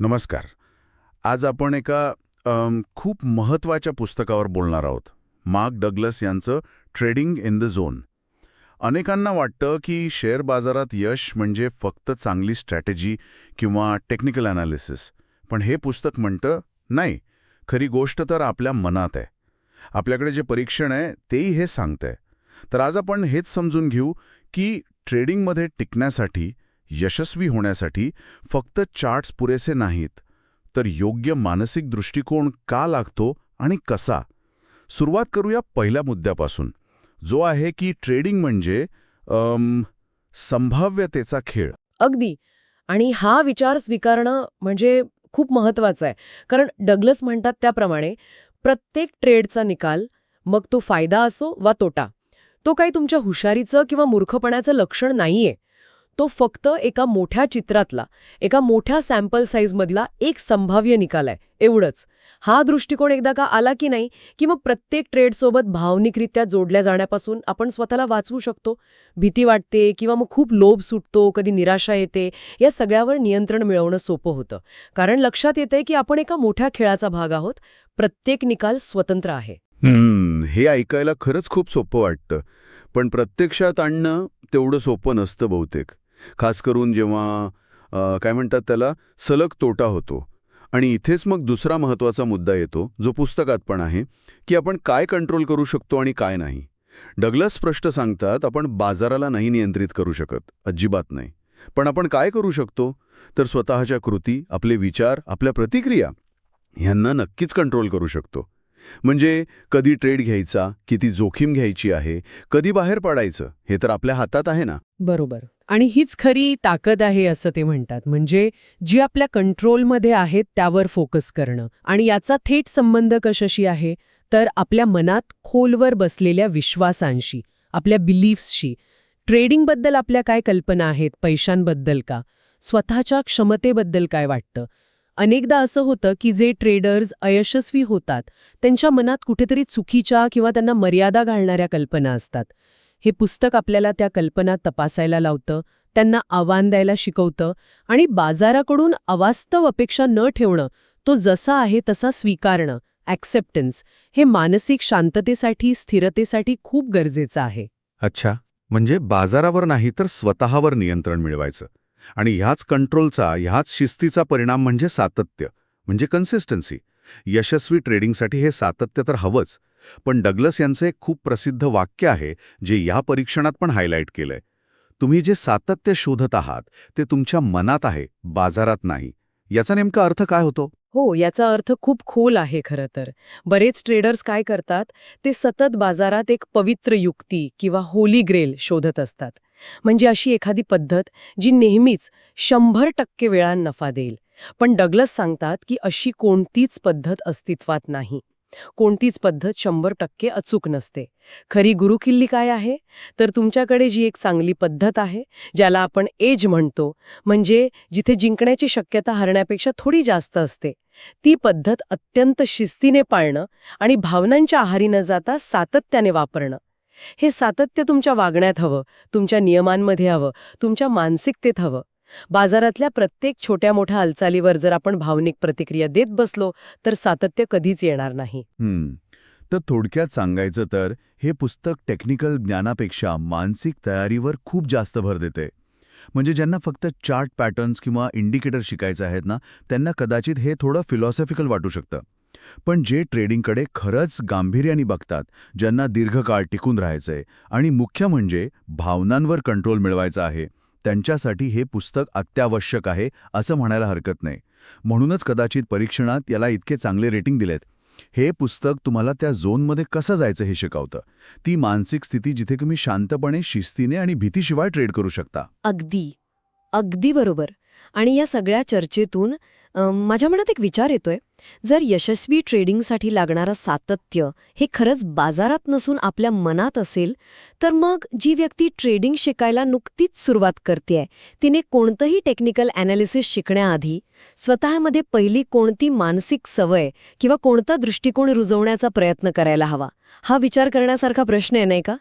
नमस्कार. आज आपण एका अम, खूप महत्त्वाच्या पुस्तकावर बोलणार आहोत. मार्क डगलस यांचं ट्रेडिंग इन द झोन. अनेकांना वाटतं की शेअर बाजारात यश म्हणजे फक्त चांगली स्ट्रॅटेजी किंवा टेक्निकल ॲनालिसिस. पण हे पुस्तक म्हणतं नाही खरी गोष्ट तर आपल्या मनात आहे. आपल्याकडे जे परीक्षण आहे तेही हे सांगतंय. तर आज आपण हेच समजून घेऊ की ट्रेडिंगमध्ये टिकण्यासाठी यशस्वी होण्यासाठी फक्त चार्ट्स पुरेसे नाहीत तर योग्य मानसिक दृष्टिकोन का लागतो आणि कसा? सुरुवात करूया पहिल्या मुद्द्यापासून जो आहे की ट्रेडिंग म्हणजे संभाव्यतेचा खेळ. अगदी. आणि हा विचार स्वीकारणं म्हणजे खूप महत्वाचं आहे. कारण डगलस म्हणतात त्याप्रमाणे प्रत्येक ट्रेडचा निकाल मग तो फायदा असो वा तोटा तो काही तुमच्या हुशारीचं किंवा मूर्खपणाचं लक्षण नाहीये. तो फक्त एका मोठ्या चित्रातला एका मोठ्या सॅम्पल साईजमधला एक संभाव्य निकाल आहे एवढंच. हा दृष्टिकोन एकदा का आला की नाही की मग प्रत्येक ट्रेडसोबत भावनिकरित्या जोडल्या जाण्यापासून आपण स्वतःला वाचवू शकतो? भीती वाटते किंवा मग खूप लोभ सुटतो कधी निराशा येते या सगळ्यावर नियंत्रण मिळवणं सोपं होतं. कारण लक्षात येतंय की आपण एका मोठ्या खेळाचा भाग आहोत. प्रत्येक निकाल स्वतंत्र आहे. हे ऐकायला खरंच खूप सोपं वाटतं. पण प्रत्यक्षात आणणं तेवढं सोपं नसतं बहुतेक. खास करून जेव्हा काय म्हणतात त्याला? सलग तोटा होतो. आणि इथेच मग दुसरा महत्त्वाचा मुद्दा येतो जो पुस्तकात पण आहे की आपण काय कंट्रोल करू शकतो आणि काय नाही. डगलस स्पष्ट सांगतात आपण बाजाराला नाही नियंत्रित करू शकत अजिबात नाही. पण आपण काय करू शकतो? तर स्वतःच्या कृती आपले विचार आपल्या प्रतिक्रिया ह्यांना नक्कीच कंट्रोल करू शकतो. म्हणजे कधी ट्रेड घ्यायचा किती जोखीम घ्यायची आहे कधी बाहेर पडायचं हे तर आपल्या हातात आहे ना? बरोबर. आणि हीच खरी ताकद आहे असं ते म्हणतात. म्हणजे जी आपल्या कंट्रोलमध्ये आहेत त्यावर फोकस करणं. आणि याचा थेट संबंध कशाशी आहे? तर आपल्या मनात खोलवर बसलेल्या विश्वासांशी आपल्या बिलीफ्सशी ट्रेडिंगबद्दल आपल्या काय कल्पना आहेत? पैशांबद्दल का? स्वतःच्या क्षमतेबद्दल काय वाटतं? अनेकदा असं होतं की जे ट्रेडर्स अयशस्वी होतात त्यांच्या मनात कुठेतरी चुकीच्या किंवा त्यांना मर्यादा घालणाऱ्या कल्पना असतात. हे पुस्तक आपल्याला त्या कल्पना तपासायला लावतं त्यांना आव्हान द्यायला शिकवतं आणि बाजाराकडून अवास्तव अपेक्षा न ठेवणं तो जसा आहे तसा स्वीकारणं ॲक्सेप्टन्स हे मानसिक शांततेसाठी स्थिरतेसाठी खूप गरजेचं आहे. अच्छा म्हणजे बाजारावर नाही तर स्वतःवर नियंत्रण मिळवायचं. आणि ह्याच कंट्रोलचा ह्याच शिस्तीचा परिणाम म्हणजे सातत्य म्हणजे कन्सिस्टन्सी यशस्वी ट्रेडिंगसाठी हे सातत्य तर हवंच पण डगलस यांचं एक खूप प्रसिद्ध वाक्य आहे जे या परीक्षणात पण हायलाईट केलंय. तुम्ही जे सातत्य शोधत आहात ते तुमच्या मनात आहे बाजारात नाही. याचा नेमका अर्थ काय होतो? हो याचा अर्थ खूप खोल आहे खरं तर. बरेच ट्रेडर्स काय करतात ते सतत बाजारात एक पवित्र युक्ती किंवा होली ग्रेल शोधत असतात. म्हणजे अशी एखादी पद्धत जी नेहमीच शंभर टक्के वेळा नफा देईल. पण डगलस सांगतात की अशी कोणतीच पद्धत अस्तित्वात नाही. कोणतीच पद्धत शंभर टक्के अचूक नसते. खरी गुरुकिल्ली काय आहे? तर तुमच्याकडे जी एक चांगली पद्धत आहे ज्याला आपण एज म्हणतो म्हणजे जिथे जिंकण्याची शक्यता हरण्यापेक्षा थोडी जास्त असते ती पद्धत अत्यंत शिस्तीने पाळणं आणि भावनांच्या आहारी न जाता सातत्याने वापरणं. हे सातत्य तुमच्या वागण्यात हवं तुमच्या नियमांमध्ये हवं तुमच्या मानसिकतेत हवं. बाजारातल्या प्रत्येक छोट्या मोठ्या हालचालीवर जर आपण भावनिक प्रतिक्रिया देत बसलो तर सातत्य कधीच येणार नाही. हम्म. तर थोडक्यात सांगायचं तर हे पुस्तक टेक्निकल ज्ञानापेक्षा मानसिक तयारीवर खूप जास्त भर देते. म्हणजे ज्यांना फक्त चार्ट पॅटर्न्स किंवा इंडिकेटर शिकायचे आहेत ना त्यांना कदाचित हे थोडं फिलॉसॉफिकल वाटू शकतं. पण जे ट्रेडिंगकडे खरंच गांभीर्याने बघतात ज्यांना दीर्घकाळ टिकून राहायचंय आणि मुख्य म्हणजे भावनांवर कंट्रोल मिळवायचा आहे त्यांच्यासाठी हे पुस्तक अत्यावश्यक आहे असं म्हणायला हरकत नाही. म्हणूनच कदाचित परीक्षणात याला इतके चांगले रेटिंग दिलेत. हे पुस्तक तुम्हाला त्या झोनमध्ये कसं जायचं हे शिकवतं? ती मानसिक स्थिती जिथे तुम्ही शांतपणे शिस्तीने आणि भीतीशिवाय ट्रेड करू शकता. अगदी. अगदी बरोबर. आणि या सगळ्या चर्चेतून माझ्या मनात एक विचार येतोय. जर यशस्वी ट्रेडिंगसाठी लागणारं सातत्य हे खरंच बाजारात नसून आपल्या मनात असेल तर मग जी व्यक्ती ट्रेडिंग शिकायला नुकतीच सुरुवात करतेय तिने कोणतंही टेक्निकल ॲनालिसिस शिकण्याआधी स्वतःमध्ये पहिली कोणती मानसिक सवय किंवा कोणता दृष्टिकोन रुजवण्याचा प्रयत्न करायला हवा. हा विचार करण्यासारखा प्रश्न आहे नाही का?